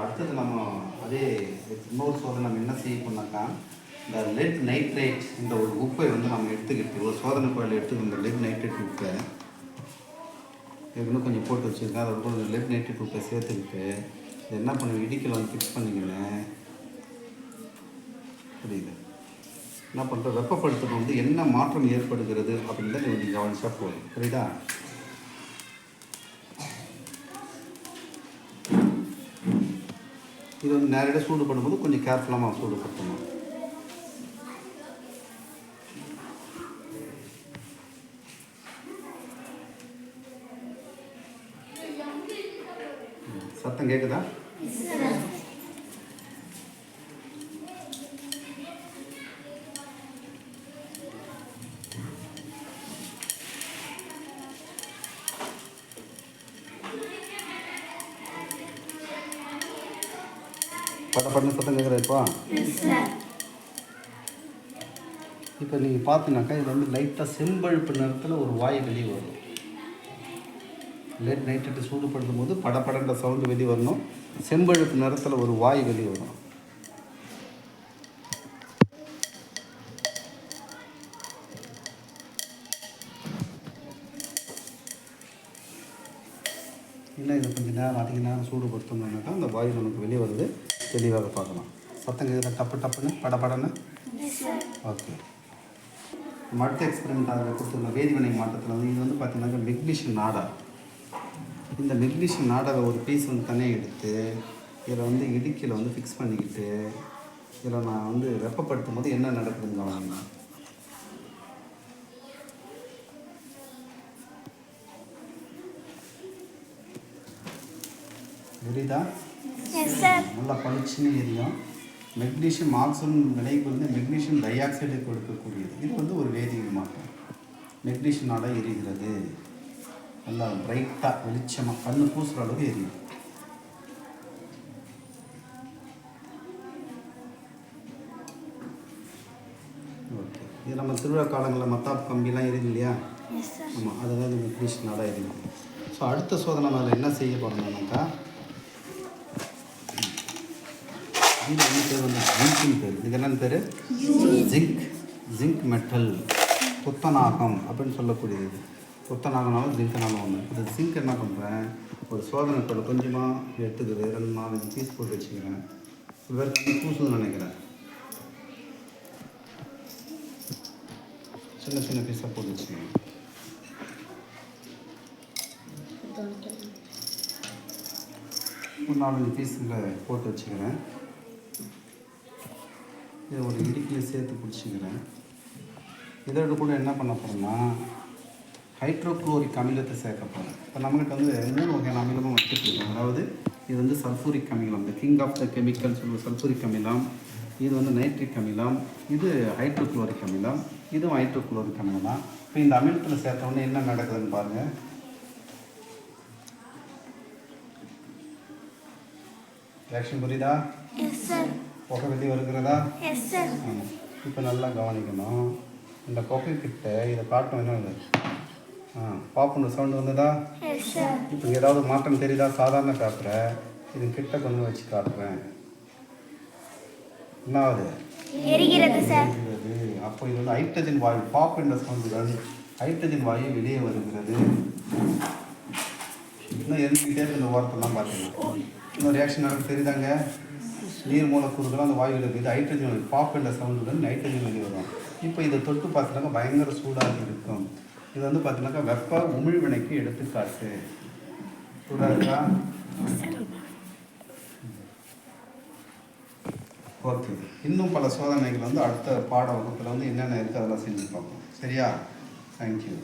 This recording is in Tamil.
அடுத்தது நம்ம அதே இன்னொரு சோதனை நம்ம என்ன செய்ய போனாக்கா இந்த லெட் நைட்ரேட் இந்த ஒரு உப்பை வந்து நம்ம எடுத்துக்கிட்டு ஒரு சோதனை கோயில் எடுத்துக்கிட்டு இந்த லெட் நைட்ரேட் உப்பை இன்னும் கொஞ்சம் போட்டு வச்சுருக்கேன். அதோட கொஞ்சம் லெட் நைட்ரேட் உப்பை சேர்த்துக்கிட்டு இது என்ன பண்ணுங்க இடிக்கல வந்து ஃபிக்ஸ் பண்ணிக்கினேன் புரியுது? என்ன பண்ணுறோம் வெப்பப்படுத்துறது வந்து என்ன மாற்றம் ஏற்படுகிறது அப்படின்னு தான் நீங்கள் கவனிச்சா போதும். புரியுதா? இது வந்து நேரடியாக சூடு பண்ணும்போது கொஞ்சம் கேர்ஃபுல்லாக சூடுபடுத்தணும் ம், சத்தம் கேட்குதா பட பண்ண சத்தம் கேட்குறா இப்போ? இப்போ நீங்கள் பார்த்தீங்கன்னாக்கா இது வந்து லைட்டாக செம்பழுப்பு நிறத்தில் ஒரு வாய் வெளியே வரும். லேட் நைட்டு சூடுபடுத்தும் போது படபடன்ற சவுண்டு வெளியே வரணும். செம்பழுப்பு நிறத்தில் ஒரு வாய் வெளியே வரும். இல்லை இது கொஞ்சம் நேரம் அதிக நேரம் சூடுபடுத்தணும்னாக்கா அந்த வாயு நமக்கு வெளியே வருது. தெளிவாக பார்க்கலாம். சத்தம் கேட்குற டப்பு டப்புன்னு படபடன்னு ஓகே நம்ம அடுத்த எக்ஸ்பெரிமெண்ட் அதில் கொடுத்துருந்த வேதிவினை மாற்றத்தில் வந்து இது வந்து பார்த்தீங்கன்னாக்கா மெக்னீஷியம் நாடா. இந்த மெக்னீஷியம் நாடாவை ஒரு பீஸ் வந்து தனியாக எடுத்து இதில் வந்து இடுக்கியில் வந்து ஃபிக்ஸ் பண்ணிக்கிட்டு இதில் நான் வந்து வெப்பப்படுத்தும் போது என்ன நடக்குதுன்னு கவனிங்க. புரியுதா? நல்லா பளிச்சுன்னு எரியும். மெக்னீஷியம் ஆக்சிஜன் விலைக்கு வந்து மெக்னீஷியம் டை ஆக்சைடு கொடுக்கக்கூடியது. இது வந்து ஒரு வேதியியல் மாற்றம் மெக்னீஷியனால எரிகிறது. நல்லா பிரைட்டாக வெளிச்சமாக கண்ணு பூசுகிற அளவுக்கு எரியும். ஓகே இது நம்ம திருவிழா காலங்களில் மத்தாப்பு கம்பிலாம் எரியுது இல்லையா? ஆமாம் அதுதான் மெக்னீஷியனால எரியும். ஸோ அடுத்த சோதனை நான் என்ன செய்ய போகிறேன்னாக்கா இது வந்து பேர் வந்து? ஜிங்க்னு பேர். இது என்னன்னு பேர்? ஜிங்க். Zinc metal. புத்தநாகம் அப்படின்னு சொல்லக்கூடியது இது. புத்தநாகனாலும் ஜிங்க்னாலும் ஒன்று இந்த ஜிங்க் என்ன பண்ணுறேன் ஒரு சோதனை பொருள் கொஞ்சமாக எடுத்துக்குது. ரெண்டு நாலஞ்சு பீஸ் போட்டு வச்சுக்கிறேன். சில பேர் நினைக்கிறேன். சின்ன சின்ன பீஸாக போட்டு வச்சுக்கிறேன். ஒரு நாலஞ்சு பீஸில் போட்டு வச்சுக்கிறேன். இதை ஒரு இடுக்கில் சேர்த்து பிடிச்சிக்கிறேன் இதோட கூட என்ன பண்ண போகிறேன்னா ஹைட்ரோக்ளோரிக் அமிலத்தை சேர்க்க போகிறேன் இப்போ நம்மகிட்ட வந்து மூணு வகையான அமிலமும் வச்சுருக்கோம் அதாவது இது வந்து சல்ஃபூரிக் அமிலம் இந்த கிங் ஆஃப் த கெமிக்கல் சொல்லுவோம் சல்ஃபூரிக் அமிலம் இது வந்து நைட்ரிக் அமிலம் இது ஹைட்ரோக்ளோரிக் அமிலம் இதுவும் ஹைட்ரோக்ளோரிக் அமிலம் தான் இப்போ இந்த அமிலத்தில் சேர்த்தோடனே என்ன நடக்குதுன்னு பாருங்கள் ரியாக்ஷன் புரியுதா? புகை வெளியே வருகிறதா? இப்போ நல்லா கவனிக்கணும். இந்த புகை கிட்ட இதை காட்டும் என்ன ஆ பாப்புன்னு சவுண்டு வந்ததா? இப்போ ஏதாவது மாற்றம் தெரியுதா? சாதாரண காட்டுற இது கிட்ட கொண்டு வச்சு காட்டுறேன். என்ன ஆகுது. அப்போ இது வந்து ஹைட்ரஜன் வாயு பாப் என்ற சவுண்டுடன் ஹைட்ரஜன் வாயு வெளியே வருகிறது. இன்னும் எரிஞ்சுக்கிட்டே இந்த ஓரத்தெல்லாம் பார்த்தீங்கன்னா. இன்னும் ரியாக்ஷன் நடக்க தெரியுதாங்க? நீர் மூலக்கூறுகள் அந்த வாயு இருக்குது. இது ஹைட்ரஜன் பாப் என்ற சவுண்டுடன் நைட்ரஜன் வெளியே வரும். இப்போ இதை தொட்டு பார்த்தீங்கன்னா பயங்கர சூடாக இருக்கும். இது வந்து பார்த்தீங்கன்னாக்கா வெப்ப உமிழ்வினைக்கு எடுத்துக்காட்டு. சூடாக இருக்கா? ஓகே. இன்னும் பல சோதனைகள் வந்து அடுத்த பாட வகுப்பில் வந்து என்னென்ன இருக்குது அதெல்லாம் செஞ்சு பார்ப்போம். சரியா? தேங்க்யூ